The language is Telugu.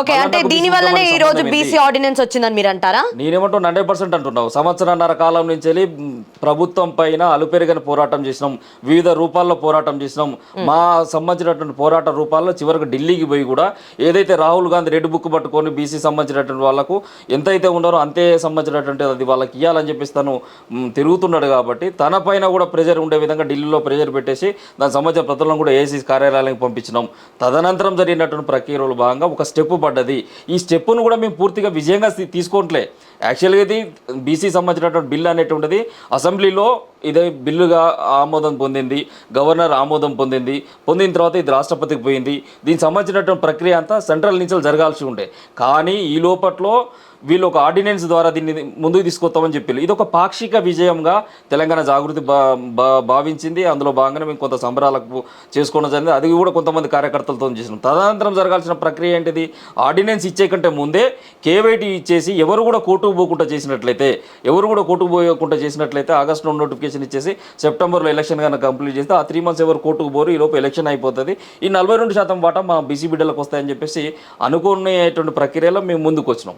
ఓకే అంటే దీని వల్లనే ఈ రోజు? బీసీ ఆర్డినెన్స్ వచ్చిందని మీరు అంటారా నేనేమంటున్నా హండ్రెడ్ పర్సెంట్ అంటున్నావు. సంవత్సరాన్నర కాలం నుంచి వెళ్ళి ప్రభుత్వం పైన అలుపెరగని పోరాటం చేసినాం. వివిధ రూపాల్లో పోరాటం చేసినాం. మా. సంబంధించినటువంటి పోరాట రూపాల్లో చివరికి ఢిల్లీకి పోయి కూడా ఏదైతే రాహుల్ గాంధీ రెడ్ బుక్ పట్టుకొని బీసీ సంబంధించినటువంటి వాళ్ళకు ఎంతైతే ఉన్నారో అంతే సంబంధించినటువంటి అది వాళ్ళకి ఇవ్వాలని చెప్పేసి తను తిరుగుతున్నాడు కాబట్టి తన పైన కూడా ప్రెజర్ ఉండే విధంగా ఢిల్లీలో ప్రెజర్ పెట్టేసి దానికి సంబంధించిన ప్రతులను కూడా ఏసీ కార్యాలయానికి పంపించినాం. తదనంతరం జరిగినటువంటి ప్రక్రియలో భాగంగా ఒక స్టెప్ పడ్డది. ఈ స్టెప్పును కూడా మేము పూర్తిగా విజయంగా తీసుకోవట్లే. యాక్చువల్గా ఇది బీసీ సంబంధించినటువంటి బిల్ అనేటువంటిది. అసెంబ్లీలో ఇదే బిల్లుగా ఆమోదం పొందింది గవర్నర్ ఆమోదం పొందింది పొందిన తర్వాత ఇది రాష్ట్రపతికి పోయింది. దీనికి సంబంధించినటువంటి ప్రక్రియ అంతా సెంట్రల్ నుంచి జరగాల్సి ఉండే. కానీ ఈ లోపట్లో వీళ్ళు ఒక ఆర్డినెన్స్ ద్వారా దీన్ని ముందుకు తీసుకొస్తామని చెప్పి ఇది ఒక పాక్షిక విజయంగా తెలంగాణ జాగృతి భా- భావించింది. అందులో భాగంగానే మేము కొంత సంబరాలకు చేసుకోవడం జరిగింది. అది కూడా కొంతమంది కార్యకర్తలతో చేసినాం. తదనంతరం జరగాల్సిన ప్రక్రియ ఏంటిది? ఆర్డినెన్స్ ఇచ్చే కంటే ముందే కేవైటీ ఇచ్చేసి ఎవరు కూడా కోర్టుకు పోకుండా చేసినట్లయితే ఎవరు కూడా కోర్టుకు పోయకుండా చేసినట్లయితే ఆగస్టు నోటిఫికేషన్ ఇచ్చేసి సెప్టెంబర్లో ఎలక్షన్ కనుక కంప్లీట్ చేస్తే ఆ త్రీ మంత్స్ ఎవరు కోర్టుకు పోరు ఈలోపు ఎలక్షన్ అయిపోతుంది. ఈ నలభై రెండు శాతం వాటా మా బీసీ బిడ్డలకు వస్తాయని చెప్పేసి అనుకునేటువంటి ప్రక్రియలో మేము ముందుకు వచ్చినాం